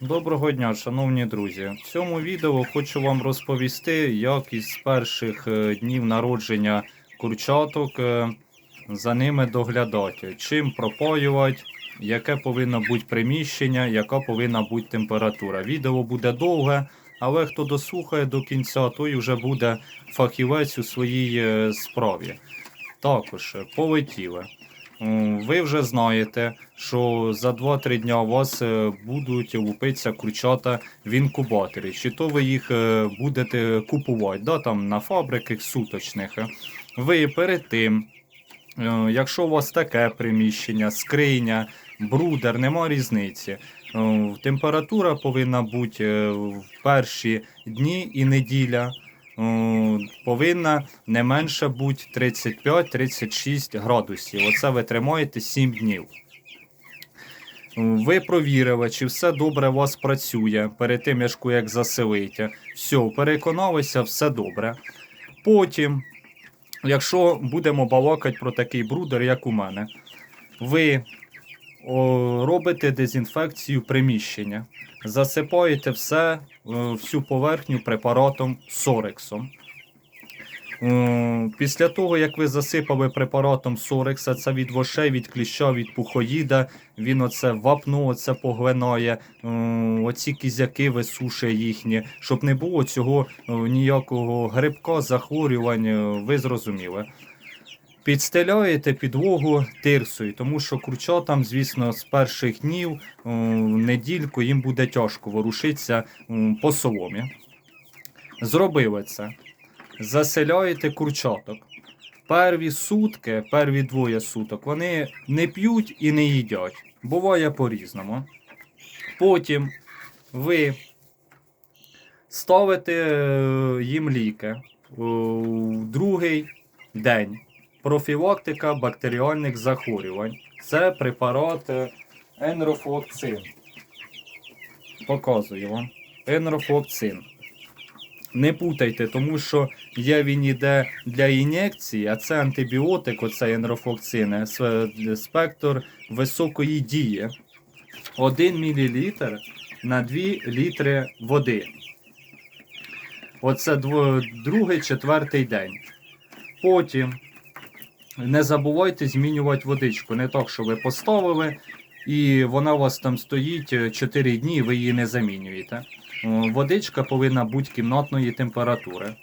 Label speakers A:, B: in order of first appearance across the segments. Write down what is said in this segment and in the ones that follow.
A: Доброго дня, шановні друзі. В цьому відео хочу вам розповісти, як із перших е, днів народження курчаток е, за ними доглядати, чим пропоювати, яке повинно бути приміщення, яка повинна бути температура. Відео буде довге, але хто дослухає до кінця, той вже буде фахівець у своїй е, справі. Також полетіли. Ви вже знаєте, що за 2-3 дня у вас е, будуть лупитися курчата в інкубаторі. Чи то ви їх е, будете купувати да, там, на фабриках суточних. Ви перед тим, е, якщо у вас таке приміщення, скриня, брудер, нема різниці. Температура повинна бути в перші дні і неділя. Е, Повинна не менше бути 35-36 градусів. Оце ви тримаєте 7 днів. Ви провірили, чи все добре у вас працює перед тим, як заселите. Все, переконалися, все добре. Потім, якщо будемо балакати про такий брудер, як у мене, ви робите дезінфекцію приміщення, засипаєте все, е, всю поверхню препаратом Сорексом. Після того, як ви засипали препаратом Сорекса, це від вошей, від кліща, від пухоїда, він оце вапно оце поглинає, оці кізяки висушує їхні, щоб не було цього е, ніякого грибка, захворювань, е, ви зрозуміли. Підстеляєте підлогу тирсою, тому що курчатам, звісно, з перших днів е, недільку їм буде тяжко ворушитися по соломі. Зробили це заселяєте курчаток. Перві сутки, перві двоє суток, вони не п'ють і не їдять. Буває по-різному. Потім ви ставите е, їм ліки. У другий день профілактика бактеріальних захворювань. Це препарат е, енрофлокцин. Показую вам. Енрофлокцин. Не путайте, тому що є він іде для ін'єкції, а це антибіотик, оцей енрофлокцин, спектр високої дії. 1 мл на 2 літри води. Оце другий, четвертий день. Потім не забувайте змінювати водичку. Не так, що ви поставили, і вона у вас там стоїть 4 дні, і ви її не замінюєте. Водичка повинна бути кімнатної температури.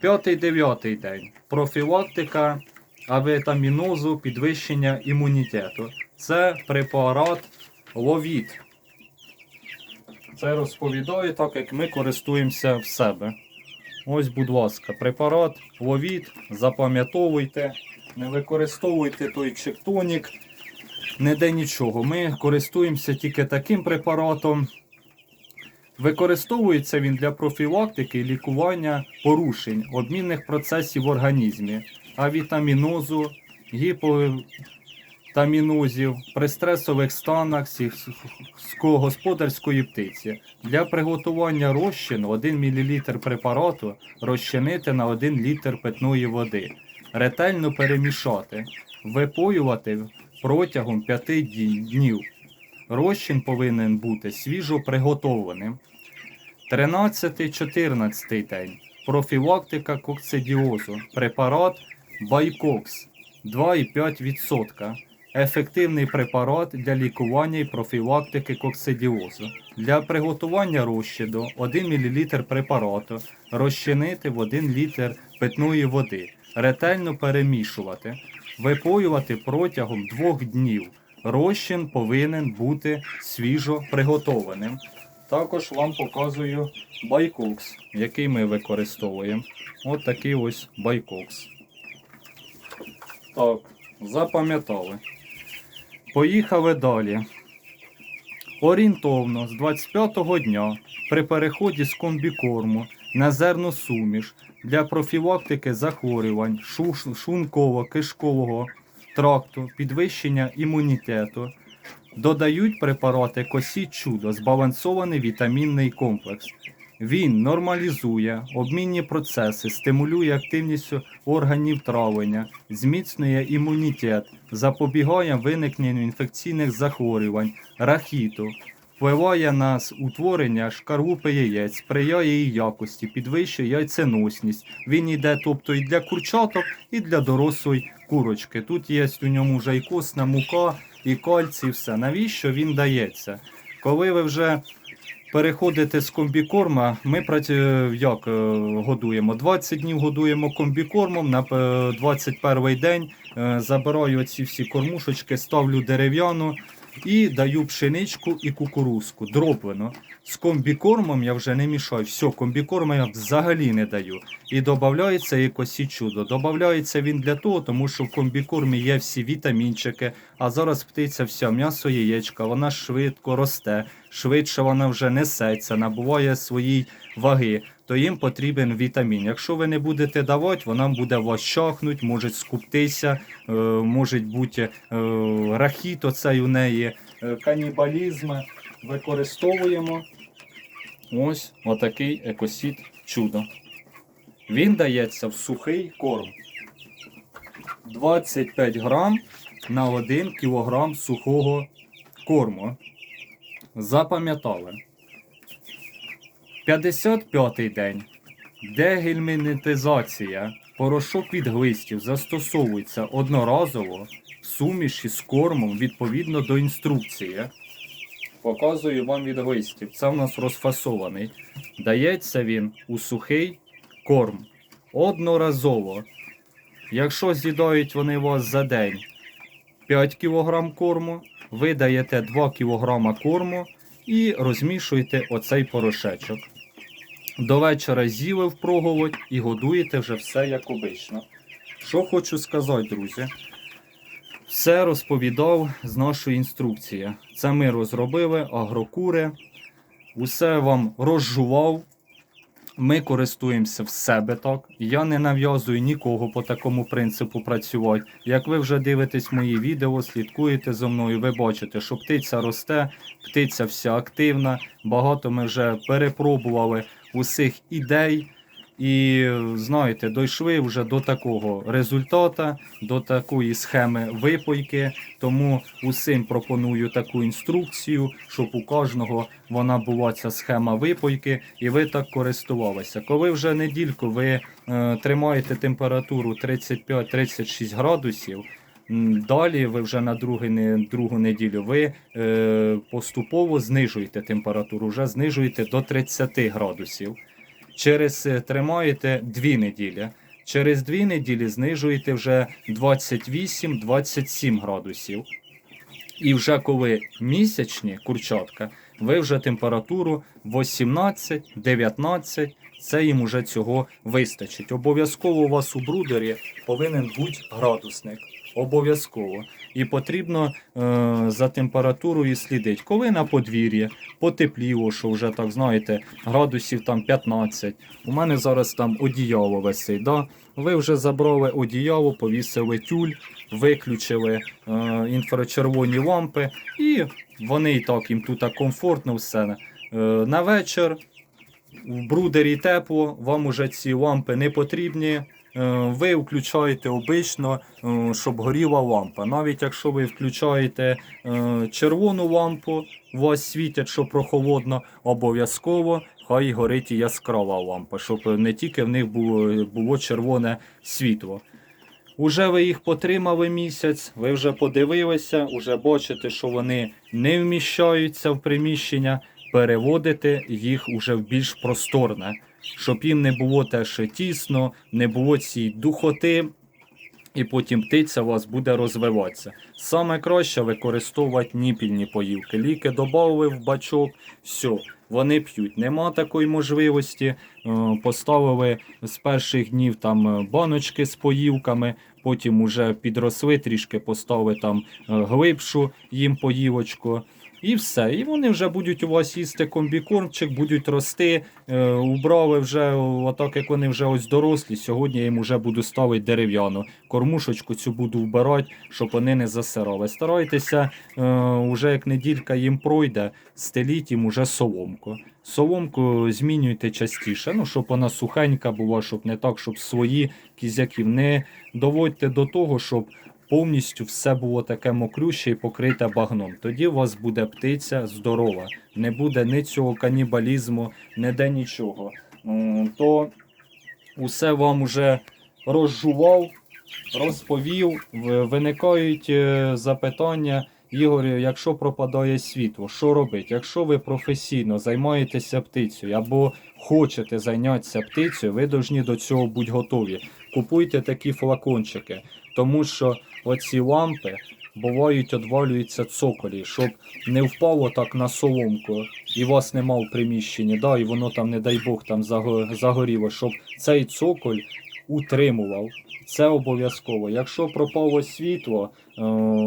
A: П'ятий-дев'ятий день. Профілактика авітамінозу, підвищення імунітету. Це препарат ловіт. Це розповідаю так, як ми користуємося в себе. Ось, будь ласка, препарат ловіт, запам'ятовуйте, не використовуйте той чектонік, не де нічого. Ми користуємося тільки таким препаратом. Використовується він для профілактики і лікування порушень обмінних процесів в організмі, авітамінозу, гіпотамінозів, при стресових станах сільськогосподарської птиці. Для приготування розчину 1 мл препарату розчинити на 1 літр питної води, ретельно перемішати, випоювати протягом 5 днів. Розчин повинен бути свіжо приготованим. 13-14 день. Профілактика кокцидіозу. Препарат Байкокс 2,5%. Ефективний препарат для лікування і профілактики кокцидіозу. Для приготування розчину 1 мл препарату розчинити в 1 літр питної води. Ретельно перемішувати. Випоювати протягом 2 днів. Розчин повинен бути свіжо приготованим. Також вам показую байкокс, який ми використовуємо. От такий ось байкокс. Так, запам'ятали. Поїхали далі. Орієнтовно з 25-го дня при переході з комбікорму на зерносуміш для профілактики захворювань шу- шлунково-кишкового тракту, підвищення імунітету, додають препарати косі чудо, збалансований вітамінний комплекс. Він нормалізує обмінні процеси, стимулює активність органів травлення, зміцнює імунітет, запобігає виникненню інфекційних захворювань, рахіту, впливає на утворення шкарлупи яєць, сприяє її якості, підвищує яйценосність. Він йде тобто і для курчаток, і для дорослої курочки. Тут є у ньому вже і косна мука, і кальцій, все. Навіщо він дається? Коли ви вже переходите з комбікорма, ми як е, годуємо? 20 днів годуємо комбікормом, на е, 21 день е, забираю ці всі кормушечки, ставлю дерев'яну і даю пшеничку і кукурузку, дроблену. З комбікормом я вже не мішаю. Все, комбікорма я взагалі не даю. І додається якось і чудо. Додається він для того, тому що в комбікормі є всі вітамінчики, а зараз птиця вся м'ясо яєчка, вона швидко росте, швидше вона вже несеться, набуває своїй ваги, то їм потрібен вітамін. Якщо ви не будете давати, вона буде вас чахнуть, може скуптися, е, може бути е, рахіт оцей у неї, е, канібалізм. Використовуємо ось отакий екосід чудо. Він дається в сухий корм. 25 грам на 1 кілограм сухого корму. Запам'ятали. 55-й день. Дегельмінетизація. Порошок від глистів застосовується одноразово в суміші з кормом відповідно до інструкції. Показую вам від глистів. Це в нас розфасований. Дається він у сухий корм. Одноразово. Якщо з'їдають вони вас за день 5 кг корму, ви даєте 2 кг корму і розмішуєте оцей порошечок. До вечора з'їли впроголодь і годуєте вже все як обично. Що хочу сказати, друзі. Все розповідав з нашої інструкції. Це ми розробили, агрокури. Усе вам розжував. Ми користуємося в себе так. Я не нав'язую нікого по такому принципу працювати. Як ви вже дивитесь мої відео, слідкуєте за мною, ви бачите, що птиця росте, птиця вся активна. Багато ми вже перепробували усіх ідей. І знаєте, дійшли вже до такого результата, до такої схеми випойки. Тому усім пропоную таку інструкцію, щоб у кожного вона була ця схема випойки, і ви так користувалися. Коли вже недільку ви е, тримаєте температуру 35-36 градусів. Далі ви вже на другу, не, другу неділю ви е, поступово знижуєте температуру, вже знижуєте до 30 градусів. Через е, тримаєте 2 неділі. Через 2 неділі знижуєте вже 28-27 градусів. І вже коли місячні курчатка, ви вже температуру 18-19, це їм уже цього вистачить. Обов'язково у вас у брудері повинен бути градусник. Обов'язково. І потрібно е, за температурою слідити. Коли на подвір'ї, потепліло, що вже так знаєте, градусів там 15. У мене зараз там одіяло висить. Да? Ви вже забрали одіяло, повісили тюль, виключили е, інфрачервоні лампи, і вони і так їм тут комфортно все. Е, на вечір в брудері тепло, вам уже ці лампи не потрібні. Е, Ви включаєте обично, е, щоб горіла лампа. Навіть якщо ви включаєте е, червону лампу, у вас світять, що прохолодно, обов'язково хай горить і яскрава лампа, щоб не тільки в них було, було червоне світло. Уже ви їх потримали місяць, ви вже подивилися, вже бачите, що вони не вміщаються в приміщення, переводите їх уже в більш просторне, щоб їм не було теж тісно, не було цієї духоти, і потім птиця у вас буде розвиватися. Саме краще використовувати ніпільні поївки. Ліки додали в бачок, все, вони п'ють. Нема такої можливості. Е, Поставили з перших днів там е, баночки з поївками, потім уже підросли трішки, поставили там е, глибшу їм поївочку. І все. І вони вже будуть у вас їсти комбікормчик, будуть рости. Е, убрали вже, отак як вони вже ось дорослі. Сьогодні я їм вже буду ставити дерев'яну. Кормушечку цю буду вбирати, щоб вони не засирали. Старайтеся, е, уже як неділька їм пройде, стеліть їм уже соломку. Соломку змінюйте частіше, ну, щоб вона сухенька була, щоб не так, щоб свої кізяків. Не доводьте до того, щоб повністю все було таке мокрюще і покрите багном. Тоді у вас буде птиця здорова, не буде ні цього канібалізму, ніде нічого. То усе вам уже розжував, розповів, виникають е, запитання. Ігор, якщо пропадає світло, що робити? Якщо ви професійно займаєтеся птицею або хочете зайнятися птицею, ви повинні до цього бути готові. Купуйте такі флакончики, тому що оці лампи бувають одвалюються цоколі, щоб не впало так на соломку і вас нема в приміщенні, да, і воно там, не дай Бог, там загоріло, щоб цей цоколь утримував. Це обов'язково. Якщо пропало світло, е,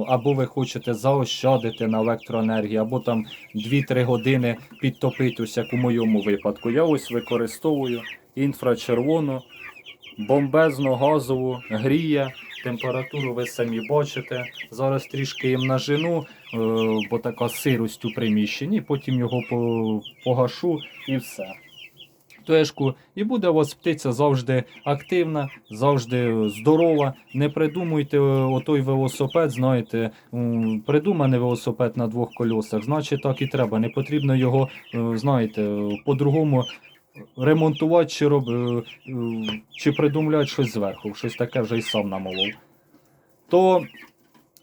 A: або ви хочете заощадити на електроенергії, або там 2-3 години підтопитися, як у моєму випадку, я ось використовую інфрачервону, бомбезно газову, гріє. Температуру ви самі бачите. Зараз трішки їм нажину, е, бо така сирость у приміщенні, потім його погашу і все. Тежку, і буде у вас птиця завжди активна, завжди здорова. Не придумуйте е, отой велосипед, знаєте, придуманий велосипед на двох колесах, значить так і треба. Не потрібно його, е, знаєте, по-другому ремонтувати чи, роб... е, е, чи придумляти щось зверху, щось таке вже й сам намовив. То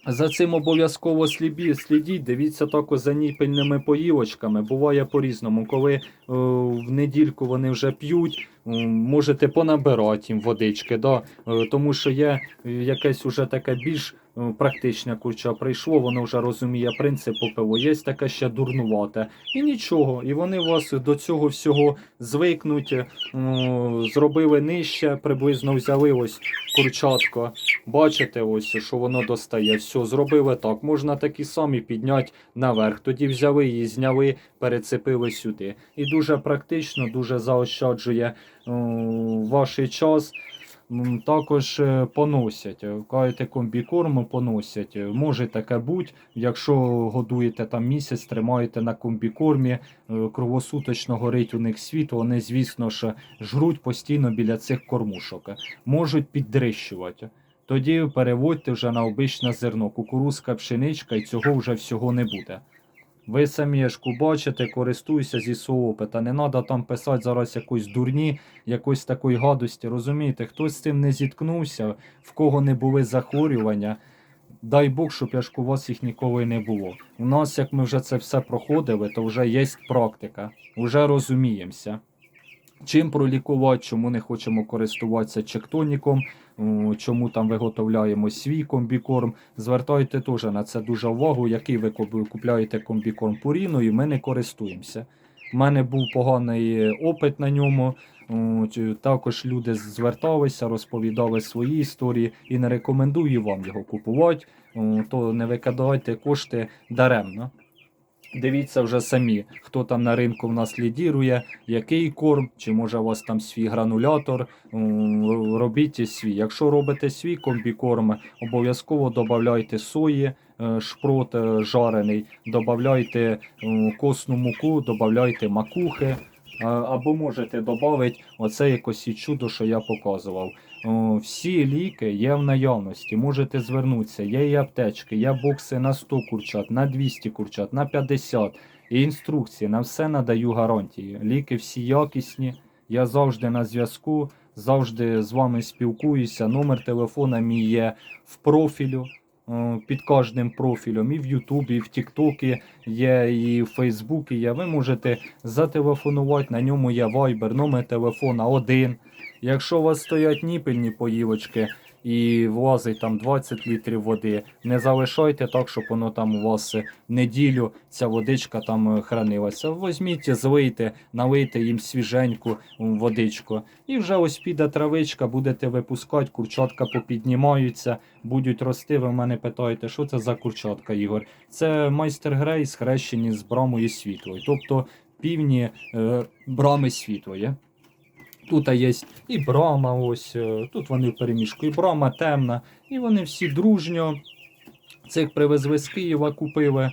A: за цим обов'язково слідіть, дивіться також за ніпельними поїлочками. Буває по-різному. Коли е, в недільку вони вже п'ють, можете понабирати їм водички, да? тому що є якесь уже таке більш практичне курча прийшло, воно вже розуміє принцип попило. Є таке ще дурнувате. І нічого, і вони вас до цього всього звикнуть, е, зробили нижче, приблизно взяли ось курчатко. Бачите, ось що воно достає. Все, зробили так. Можна такі самі підняти наверх. Тоді взяли її, зняли, перецепили сюди. І дуже практично, дуже заощаджує о, ваш час. Також е, поносять. Е, Кажете, комбікорм поносять. Е, Може таке бути, якщо годуєте там місяць, тримаєте на комбікормі, круглосуточно горить у них світ, вони, звісно ж, жруть постійно біля цих кормушок. Можуть піддрищувати. Тоді переводьте вже на обичне зерно, кукурузка, пшеничка, і цього вже всього не буде. Ви самі ж бачите, користуйся зі свого. Не треба там писати зараз якусь дурні, якоїсь такої гадості. Розумієте, хтось з цим не зіткнувся, в кого не були захворювання. Дай Бог, щоб я ж у вас їх ніколи не було. У нас, як ми вже це все проходили, то вже є практика, вже розуміємося. Чим пролікувати, чому не хочемо користуватися чектоніком, чому там виготовляємо свій комбікорм. Звертайте теж на це дуже увагу, який ви куп- купляєте комбікорм пуріною, ми не користуємося. У мене був поганий опит на ньому. Також люди зверталися, розповідали свої історії і не рекомендую вам його купувати, то не викидайте кошти даремно. Дивіться вже самі, хто там на ринку в нас лідірує, який корм, чи може у вас там свій гранулятор. Робіть свій. Якщо робите свій комбікорм, обов'язково додавайте сої, е, шпрот е, жарений, додавайте косну муку, додавайте макухи. Або можете додати оце якось чудо, що я показував. Всі ліки є в наявності. Можете звернутися. Є і аптечки, є бокси на 100 курчат, на 200 курчат, на 50. І інструкції на все надаю гарантії. Ліки всі якісні. Я завжди на зв'язку, завжди з вами спілкуюся. Номер телефона мій є в профілю. Під кожним профілем і в Ютубі, і в Тіктокі є, і в Фейсбуці є. Ви можете зателефонувати, на ньому є Viber, номер телефона один. Якщо у вас стоять ніпельні поїлочки і влазить там 20 літрів води, не залишайте так, щоб воно там у вас неділю ця водичка там е, хранилася. Возьміть, злийте, налийте їм свіженьку водичку. І вже ось піде травичка, будете випускати, курчатка попіднімаються, будуть рости. Ви мене питаєте, що це за курчатка, Ігор? Це майстер грей схрещені з брамою світлою, тобто півні е, брами світлої. Тут є і брама, ось, е, тут вони в переміжку, і брама темна, і вони всі дружньо. Цих привезли з Києва, купили.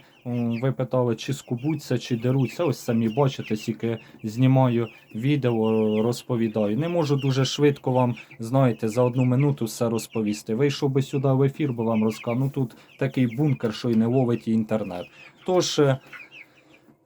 A: Ви питали, чи скубуться, чи деруться. Ось самі бачите, скільки знімаю відео, розповідаю. Не можу дуже швидко вам, знаєте, за одну минуту все розповісти. Вийшов би сюди в ефір, би вам розказав. Ну тут такий бункер, що й не ловить і інтернет. Тож.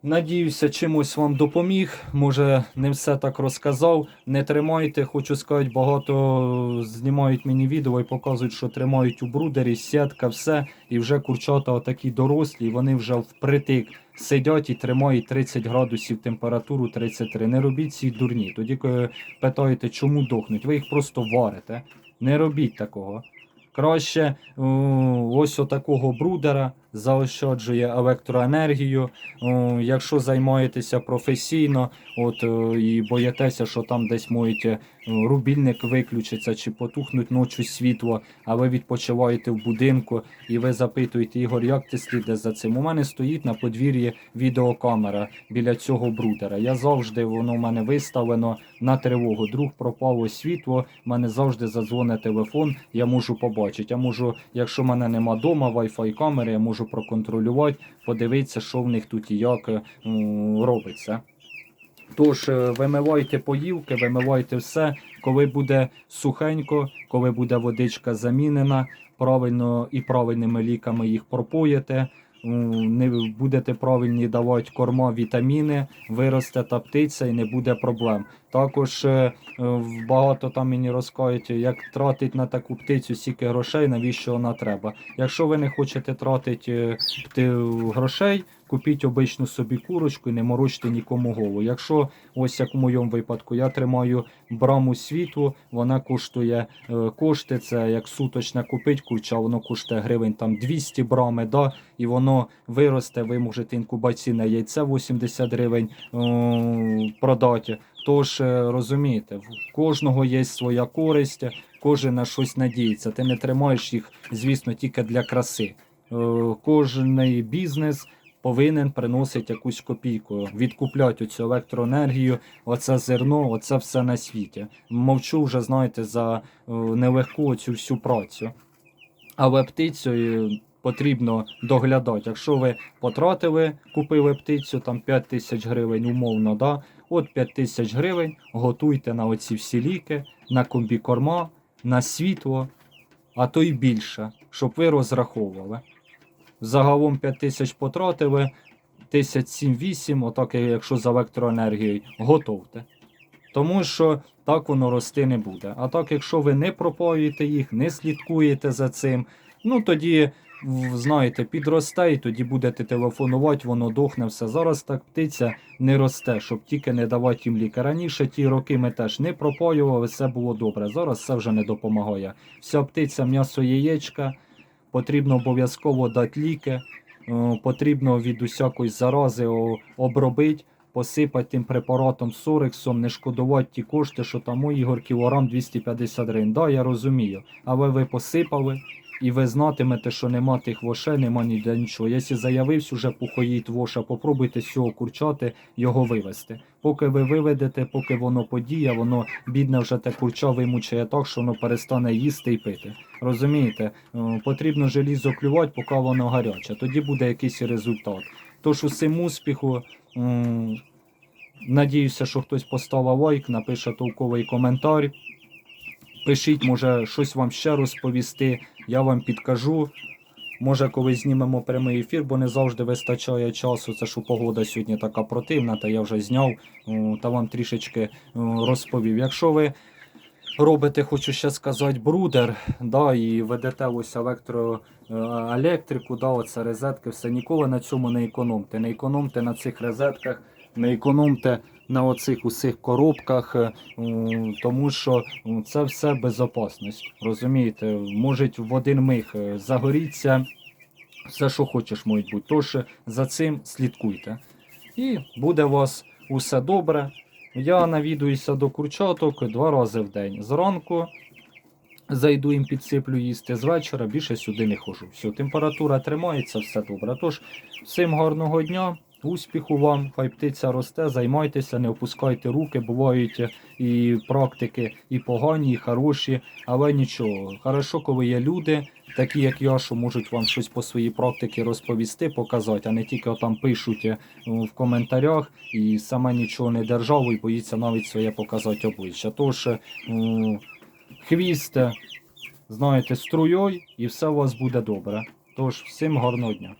A: Е, Надіюся, чимось вам допоміг. Може, не все так розказав. Не тримайте, хочу сказати, багато знімають мені відео і показують, що тримають у брудері, сітка, все. І вже курчата отакі дорослі, і вони вже впритик сидять і тримають 30 градусів температуру 33. Не робіть ці дурні. Тоді, питаєте, чому дохнуть, ви їх просто варите. Не робіть такого. Краще о, ось отакого брудера заощаджує електроенергію. Якщо займаєтеся професійно, от і боїтеся, що там десь можуть е, рубільник виключиться чи потухнуть ночі світло, а ви відпочиваєте в будинку і ви запитуєте, Ігор, як ти слідиш за цим? У мене стоїть на подвір'ї відеокамера біля цього брудера. Я завжди воно в мене виставлено на тривогу. Друг пропало світло, в мене завжди задзвонить телефон, я можу побачити. Я можу, якщо в мене нема дома, Wi-Fi камери, я можу проконтролювати, подивитися, що в них тут і як е, робиться. Тож, е, вимивайте поївки, вимивайте все, коли буде сухенько, коли буде водичка замінена, правильно і правильними ліками їх пропоїте. Не будете правильні давати корма, вітаміни, виросте та птиця і не буде проблем. Також е, е, багато там мені розкажуть, як тратить на таку птицю стільки грошей, навіщо вона треба. Якщо ви не хочете тратити е, грошей, купіть обичну собі курочку і не морочте нікому голову. Якщо, ось як в моєму випадку, я тримаю браму світу, вона коштує е, кошти, це як суточне купить курча, воно коштує гривень там 200 брами, да, і воно виросте, ви можете інкубаційне яйце 80 гривень е, продати. Тож е, розумієте, в кожного є своя користь, кожен на щось надіється. Ти не тримаєш їх, звісно, тільки для краси. Е, Кожний бізнес повинен приносити якусь копійку, відкупляти цю електроенергію, оце зерно, оце все на світі. Мовчу вже, знаєте, за е, нелегку цю всю працю. Але птицю потрібно доглядати. Якщо ви потратили, купили птицю, там 5 тисяч гривень, умовно, да? от 5 тисяч гривень готуйте на оці всі ліки, на комбікорма, на світло, а то й більше, щоб ви розраховували. Загалом 5 тисяч потратили, тисяч 7-8, отак, якщо з електроенергією, готовте. Тому що так воно рости не буде. А так, якщо ви не пропоюєте їх, не слідкуєте за цим, ну тоді, знаєте, підросте і тоді будете телефонувати, воно дохне все. Зараз так птиця не росте, щоб тільки не давати їм ліки. Раніше ті роки ми теж не пропоювали, все було добре. Зараз це вже не допомагає. Вся птиця, м'ясо, яєчка, потрібно обов'язково дати ліки, е, потрібно від усякої зарази обробити посипати тим препаратом Сорексом, не шкодувати ті кошти, що там у Ігор кілограм 250 гривень. Да, я розумію. Але ви посипали, і ви знатимете, що нема тих вошей, нема ніде нічого. Якщо заявився вже пухоїд воша, попробуйте з цього курчати його вивести. Поки ви виведете, поки воно подіє, воно бідне вже те курча вимучає так, що воно перестане їсти і пити. Розумієте, Е, потрібно желізо клювати, поки воно гаряче. Тоді буде якийсь результат. Тож усім успіху. Надіюся, що хтось поставив лайк, напише толковий коментар. Пишіть, може, щось вам ще розповісти, я вам підкажу. Може, коли знімемо прямий ефір, бо не завжди вистачає часу. Це що погода сьогодні така противна, та я вже зняв та вам трішечки розповів. Якщо ви робите, хочу ще сказати, брудер, да, і ведете ось електро, е, да, оце розетки, все ніколи на цьому не економте. Не економте на цих розетках, не економте на оцих усіх коробках, е, тому що це все безопасність. Розумієте, може в один миг е, загоріться. Все, що хочеш, можуть бути. Тож е, за цим слідкуйте. І буде у вас усе добре. Я навідуюся до курчаток два рази в день. Зранку зайду їм підсиплю їсти з вечора, більше сюди не хожу. Все, температура тримається, все добре. Тож, всім гарного дня, успіху вам, хай птиця росте, займайтеся, не опускайте руки, бувають і практики і погані, і хороші, але нічого. Хорошо, коли є люди, такі як я, що можуть вам щось по своїй практиці розповісти, показати, а не тільки там пишуть е, в коментарях і саме нічого не держав і боїться навіть своє показати обличчя. Тож е, хвіст, е, знаєте, струєю і все у вас буде добре. Тож всім гарного дня.